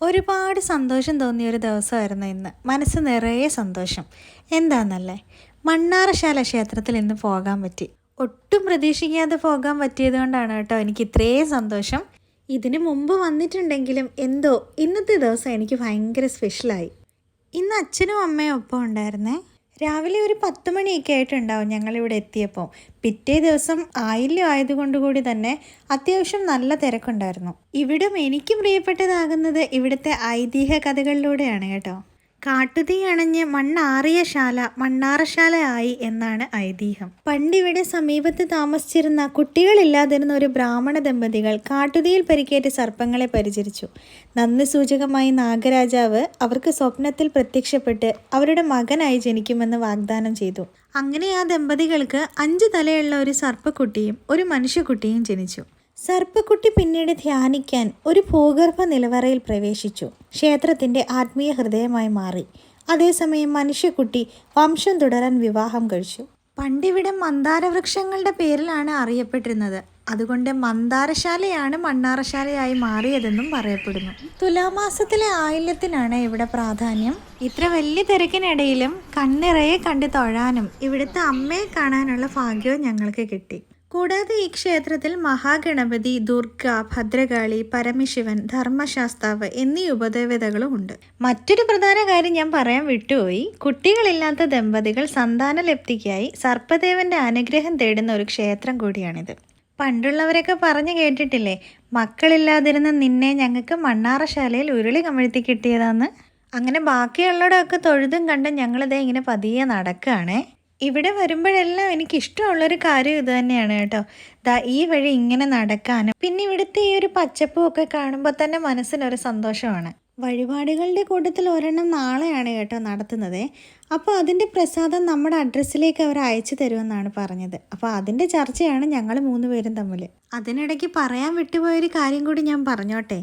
ഒരുപാട് സന്തോഷം തോന്നിയ ഒരു ദിവസമായിരുന്നു ഇന്ന്. മനസ്സ് നിറയെ സന്തോഷം. എന്താണെന്നല്ലേ മണ്ണാറശാല ക്ഷേത്രത്തിൽ ഇന്ന് പോകാൻ പറ്റി. ഒട്ടും പ്രതീക്ഷിക്കാതെ പോകാൻ പറ്റിയത് കൊണ്ടാണ് കേട്ടോ എനിക്ക് ഇത്രയും സന്തോഷം. ഇതിന് മുമ്പ് വന്നിട്ടുണ്ടെങ്കിലും എന്തോ ഇന്നത്തെ ദിവസം എനിക്ക് ഭയങ്കര സ്പെഷ്യലായി ഇന്ന് അച്ഛനും അമ്മയും ഒപ്പം ഉണ്ടായിരുന്നേ. രാവിലെ ഒരു പത്ത് മണിയൊക്കെ ആയിട്ടുണ്ടാവും ഞങ്ങളിവിടെ എത്തിയപ്പോൾ. പിറ്റേ ദിവസം ആയില്യം ആയതുകൊണ്ട് കൂടി തന്നെ അത്യാവശ്യം നല്ല തിരക്കുണ്ടായിരുന്നു. ഇവിടം എനിക്ക് പ്രിയപ്പെട്ടതാകുന്നത് ഇവിടുത്തെ ഐതിഹ്യ കഥകളിലൂടെയാണ് കേട്ടോ. കാട്ടുതീ അണഞ്ഞ് മണ്ണാറിയ ശാല മണ്ണാറശാല ആയി എന്നാണ് ഐതിഹ്യം. പണ്ടിവിടെ സമീപത്ത് താമസിച്ചിരുന്ന കുട്ടികളില്ലാതിരുന്ന ഒരു ബ്രാഹ്മണ ദമ്പതികൾ കാട്ടുതീയിൽ പരിക്കേറ്റ് സർപ്പങ്ങളെ പരിചരിച്ചു. നന്ദി സൂചകമായി നാഗരാജാവ് അവർക്ക് സ്വപ്നത്തിൽ പ്രത്യക്ഷപ്പെട്ട് അവരുടെ മകനായി ജനിക്കുമെന്ന് വാഗ്ദാനം ചെയ്തു. അങ്ങനെ ആ ദമ്പതികൾക്ക് അഞ്ച് തലയുള്ള ഒരു സർപ്പക്കുട്ടിയും ഒരു മനുഷ്യക്കുട്ടിയും ജനിച്ചു. സർപ്പക്കുട്ടി പിന്നീട് ധ്യാനിക്കാൻ ഒരു ഭൂഗർഭ നിലവറയിൽ പ്രവേശിച്ചു. ക്ഷേത്രത്തിന്റെ ആത്മീയ ഹൃദയമായി മാറി. അതേസമയം മനുഷ്യക്കുട്ടി വംശം തുടരാൻ വിവാഹം കഴിച്ചു. പണ്ടിവിടെ മന്ദാരവൃക്ഷങ്ങളുടെ പേരിലാണ് അറിയപ്പെട്ടിരുന്നത്. അതുകൊണ്ട് മന്ദാരശാലയാണ് മണ്ണാറശാലയായി മാറിയതെന്നും പറയപ്പെടുന്നു. തുലാമാസത്തിലെ ആയില്യത്തിനാണ് ഇവിടെ പ്രാധാന്യം. ഇത്ര വലിയ തിരക്കിനിടയിലും കണ്ണിറയെ കണ്ടു തൊഴാനും ഇവിടുത്തെ അമ്മയെ കാണാനുള്ള ഭാഗ്യവും ഞങ്ങൾക്ക് കിട്ടി. കൂടാതെ ഈ ക്ഷേത്രത്തിൽ മഹാഗണപതി ദുർഗ ഭദ്രകാളി പരമശിവൻ ധർമ്മശാസ്താവ് എന്നീ ഉപദേവതകളും ഉണ്ട്. മറ്റൊരു പ്രധാന കാര്യം ഞാൻ പറയാൻ വിട്ടുപോയി. കുട്ടികളില്ലാത്ത ദമ്പതികൾ സന്താനലബ്ധിക്കായി സർപ്പദേവന്റെ അനുഗ്രഹം തേടുന്ന ഒരു ക്ഷേത്രം കൂടിയാണിത്. പണ്ടുള്ളവരൊക്കെ പറഞ്ഞു കേട്ടിട്ടില്ലേ മക്കളില്ലാതിരുന്ന നിന്നെ ഞങ്ങൾക്ക് മണ്ണാറശാലയിൽ ഉരുളി കമഴ്ത്തി കിട്ടിയതാന്ന്? അങ്ങനെ ബാക്കിയുള്ളവരൊക്കെ തൊഴുതും കണ്ട് ഞങ്ങളിതേ ഇങ്ങനെ പതിയെ നടക്കുകയാണേ? ഇവിടെ വരുമ്പോഴെല്ലാം എനിക്ക് ഇഷ്ടമുള്ളൊരു കാര്യം ഇത് തന്നെയാണ് കേട്ടോ. ദാ ഈ വഴി ഇങ്ങനെ നടക്കാനും പിന്നെ ഇവിടുത്തെ ഈ ഒരു പച്ചപ്പും ഒക്കെ കാണുമ്പോൾ തന്നെ മനസ്സിനൊരു സന്തോഷമാണ്. വഴിപാടുകളുടെ കൂട്ടത്തിൽ ഒരെണ്ണം നാളെയാണ് കേട്ടോ നടത്തുന്നത്. അപ്പോൾ അതിന്റെ പ്രസാദം നമ്മുടെ അഡ്രസ്സിലേക്ക് അവർ അയച്ചു തരുമെന്നാണ് പറഞ്ഞത്. അപ്പോൾ അതിന്റെ ചർച്ചയാണ് ഞങ്ങൾ മൂന്ന് പേരും തമ്മിൽ. അതിനിടയ്ക്ക് പറയാൻ വിട്ടുപോയൊരു കാര്യം കൂടി ഞാൻ പറഞ്ഞോട്ടെ.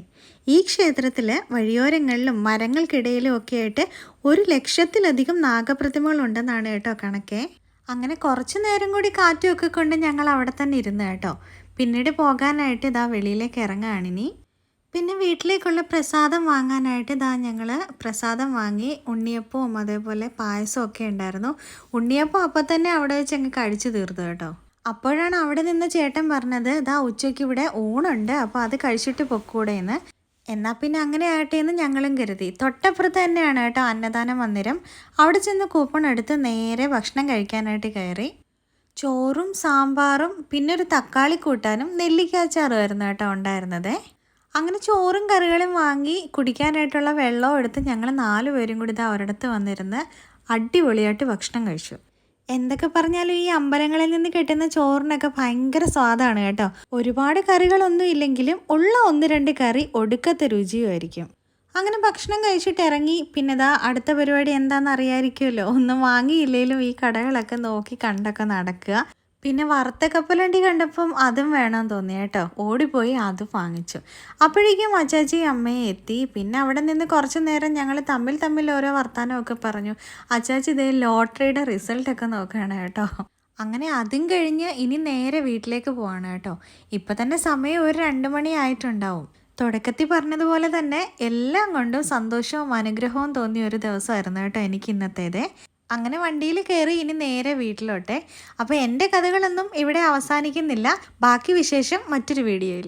ഈ ക്ഷേത്രത്തിൽ വഴിയോരങ്ങളിലും മരങ്ങൾക്കിടയിലും ഒക്കെ ആയിട്ട് ഒരു ലക്ഷത്തിലധികം നാഗപ്രതിമകളുണ്ടെന്നാണ് കേട്ടോ കണക്കേ. അങ്ങനെ കുറച്ച് നേരം കൂടി കാറ്റുമൊക്കെ കൊണ്ട് ഞങ്ങൾ അവിടെ തന്നെ ഇരുന്ന് കേട്ടോ. പിന്നീട് പോകാനായിട്ട് ഇതാ വെളിയിലേക്ക് ഇറങ്ങുകയാണിനി പിന്നെ വീട്ടിലേക്കുള്ള പ്രസാദം വാങ്ങാനായിട്ട് ഇതാ ഞങ്ങൾ പ്രസാദം വാങ്ങി ഉണ്ണിയപ്പവും അതേപോലെ പായസവും ഒക്കെ ഉണ്ടായിരുന്നു. ഉണ്ണിയപ്പം അപ്പം തന്നെ അവിടെ വെച്ച് അങ്ങ് കഴിച്ചു തീർത്തു കേട്ടോ. അപ്പോഴാണ് അവിടെ നിന്ന് ചേട്ടൻ പറഞ്ഞത് ഇതാ ഉച്ചയ്ക്ക് ഇവിടെ ഊണുണ്ട് അപ്പോൾ അത് കഴിച്ചിട്ട് പൊക്കൂടെ എന്ന് എന്നാൽ പിന്നെ അങ്ങനെ ആകട്ടെ എന്ന് ഞങ്ങളും കരുതി. തൊട്ടപ്പുറത്ത് തന്നെയാണ് കേട്ടോ അന്നദാന മന്ദിരം. അവിടെ ചെന്ന് കൂപ്പൺ എടുത്ത് നേരെ ഭക്ഷണം കഴിക്കാനായിട്ട് കയറി. ചോറും സാമ്പാറും പിന്നെ ഒരു തക്കാളി കൂട്ടാനും നെല്ലിക്കാച്ചാറുമായിരുന്നു കേട്ടോ ഉണ്ടായിരുന്നത്. അങ്ങനെ ചോറും കറികളും വാങ്ങി കുടിക്കാനായിട്ടുള്ള വെള്ളവും എടുത്ത് ഞങ്ങൾ നാല് പേരും കൂടി ഇതാ ഒരിടത്ത് വന്നിരുന്ന് അടിപൊളിയായിട്ട് ഭക്ഷണം കഴിച്ചു. എന്തൊക്കെ പറഞ്ഞാലും ഈ അമ്പലങ്ങളിൽ നിന്ന് കിട്ടുന്ന ചോറിനൊക്കെ ഭയങ്കര സ്വാദാണ് കേട്ടോ. ഒരുപാട് കറികളൊന്നും ഇല്ലെങ്കിലും ഉള്ള ഒന്ന് രണ്ട് കറി ഒടുക്കത്തെ രുചിയുമായിരിക്കും അങ്ങനെ ഭക്ഷണം കഴിച്ചിട്ട് ഇറങ്ങി. പിന്നെ ഇതാ അടുത്ത പരിപാടി എന്താണെന്ന് അറിയാമായിരിക്കുമല്ലോ ഒന്നും വാങ്ങിയില്ലെങ്കിലും ഈ കടകളൊക്കെ നോക്കി കണ്ടൊക്കെ നടക്കുക. പിന്നെ വറുത്ത കപ്പലണ്ടി കണ്ടപ്പം അതും വേണമെന്ന് തോന്നി കേട്ടോ. ഓടിപ്പോയി അത് വാങ്ങിച്ചു. അപ്പോഴേക്കും അച്ചാച്ചി അമ്മയെ എത്തി. പിന്നെ അവിടെ നിന്ന് കുറച്ച് നേരം ഞങ്ങൾ തമ്മിൽ തമ്മിൽ ഓരോ വർത്തമാനമൊക്കെ പറഞ്ഞു. അച്ചാച്ചി ഇതേ ലോട്ടറിയുടെ റിസൾട്ടൊക്കെ നോക്കുകയാണ് കേട്ടോ. അങ്ങനെ അതും കഴിഞ്ഞ് ഇനി നേരെ വീട്ടിലേക്ക് പോവാണ് കേട്ടോ. ഇപ്പം തന്നെ സമയം ഒരു രണ്ട് മണി ആയിട്ടുണ്ടാവും. തുടക്കത്തിൽ പറഞ്ഞതുപോലെ തന്നെ എല്ലാം കൊണ്ടും സന്തോഷവും അനുഗ്രഹവും തോന്നിയ ഒരു ദിവസമായിരുന്നു കേട്ടോ എനിക്ക് ഇന്നത്തേതേ. അങ്ങനെ വണ്ടിയിൽ കയറി ഇനി നേരെ വീട്ടിലോട്ടെ. അപ്പോൾ എന്റെ കഥകളൊന്നും ഇവിടെ അവസാനിക്കുന്നില്ല. ബാക്കി വിശേഷം മറ്റൊരു വീഡിയോയിൽ.